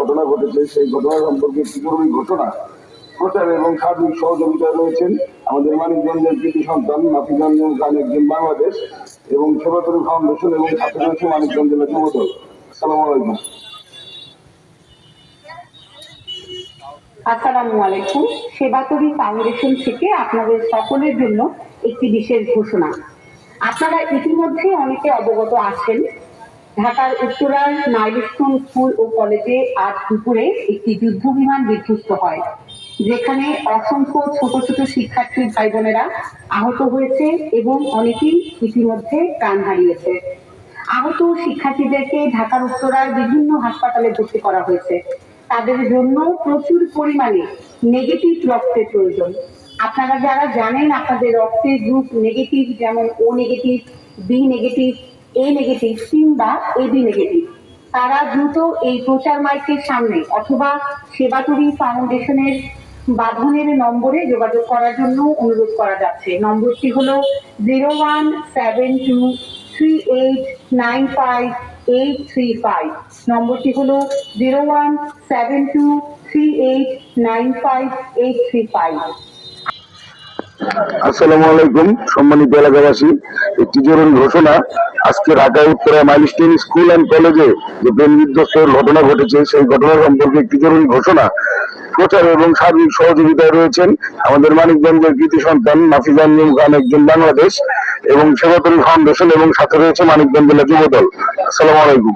ঘটনা ঘটনা সম্পর্কে একটি জরুরি ঘোষণা। প্রচার এবং সার্বিক সহযোগিতায় রয়েছেন আমাদের মানিকগঞ্জের কৃতি সন্তান নাফিজান খান একজন বাংলাদেশ এবং সেবাতরী ফাউন্ডেশন এবং রয়েছে মানিকগঞ্জ জেলা যুবদল। আসসালামু আলাইকুম। আসসালামু আলাইকুম। সেবাতরী ফাউন্ডেশন থেকে আপনাদের সকলের জন্য একটি বিশেষ ঘোষণা। আপনারা ইতিমধ্যে অনেকে অবগত আছেন, ঢাকার উত্তরার মাইলস্টোন স্কুল ও কলেজে আজ দুপুরে একটি যুদ্ধ বিমান বিধ্বস্ত হয়, যেখানে অসংখ্য ছোট ছোট শিক্ষার্থী ভাই বোনেরা আহত হয়েছে এবং অনেকেই ইতিমধ্যে প্রাণ হারিয়েছে। আহত শিক্ষার্থীদেরকে ঢাকার উত্তরার বিভিন্ন হাসপাতালে ভর্তি করা হয়েছে। তাদের জন্য প্রচুর পরিমাণে নেগেটিভ রক্তের প্রয়োজন। আপনারা যারা জানেন আপনাদের রক্তের গ্রুপ নেগেটিভ যেমন O negative B negative A negative কিংবা এ বি নেগেটিভ তারা দ্রুত এই প্রচার মাইকের সামনে অথবা সেবাতুরি ফাউন্ডেশনের বাঁধনের নম্বরে যোগাযোগ করার জন্য অনুরোধ করা যাচ্ছে। নম্বরটি হলো zero one seven two three eight nine five eight three five নম্বরটি হলো zero one seven two three eight nine five eight three five আসসালামু আলাইকুম, সম্মানিত এলাকাবাসী। একটি জরুরি ঘোষণা, আজকে উত্তরা স্কুল অ্যান্ড কলেজে যে ঘটনা ঘটেছে, সেই ঘটনা সম্পর্কে একটি জরুরি ঘোষণা। প্রচার এবং সার্বিক সহযোগিতায় রয়েছেন আমাদের মানিকগঞ্জের কৃতি সন্তান নাফিজান খান, একজন বাংলাদেশ। এবং সেবাতরী ফাউন্ডেশন এবং সাথে রয়েছে মানিকগঞ্জ জেলা যুবদল। আসসালামু আলাইকুম।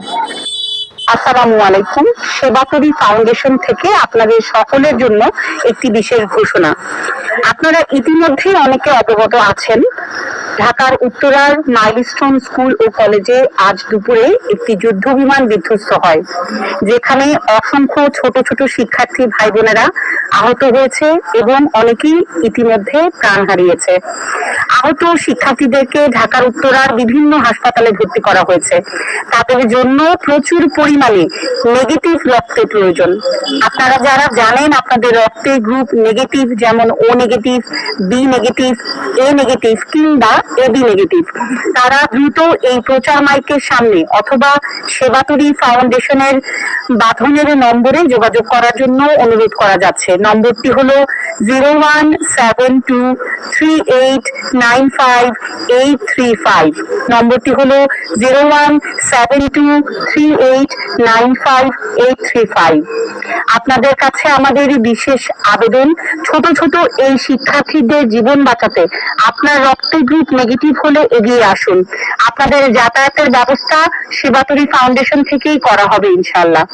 আসসালামু আলাইকুম। সেবাকরী ফাউন্ডেশন থেকে আপনাদের সকলের জন্য একটি বিশেষ ঘোষণা। আপনারা ইতিমধ্যে অনেকে অবগত আছেন, ঢাকার উত্তরার মাইলস্টোন স্কুল ও কলেজে আজ দুপুরে একটি যুদ্ধ বিমান বিধ্বস্ত হয়, যেখানে অসংখ্য ছোট ছোট শিক্ষার্থী ভাই বোনেরা আহত হয়েছে এবং অনেকেই ইতিমধ্যে প্রাণ হারিয়েছে। আহত শিক্ষার্থীদেরকে ঢাকার, উত্তরার বিভিন্ন হাসপাতালে ভর্তি করা হয়েছে। তাদের জন্য প্রচুর পরিমাণে নেগেটিভ রক্তের প্রয়োজন। আপনারা যারা জানেন, আপনাদের রক্তের গ্রুপ নেগেটিভ যেমন O negative B negative A negative কিংবা এ বি নেগেটিভ তারা দ্রুত এই প্রচার মাইকের সামনে অথবা সেবাতুরি ফাউন্ডেশনের বাঁধনের নম্বরে যোগাযোগ করার জন্য অনুরোধ করা যাচ্ছে। নম্বরটি হল zero one seven two three eight nine five eight three five. নম্বরটি হল zero one seven two three eight nine five eight three five আপনাদের কাছে আমাদের বিশেষ আবেদন, ছোট ছোট এই শিক্ষার্থীদের জীবন বাঁচাতে আপনার রক্তের গ্রুপ নেগেটিভ হলে এগিয়ে আসুন। আপনাদের যাতায়াতের ব্যবস্থা সেবাতরি ফাউন্ডেশন থেকেই করা হবে ইনশাল্লাহ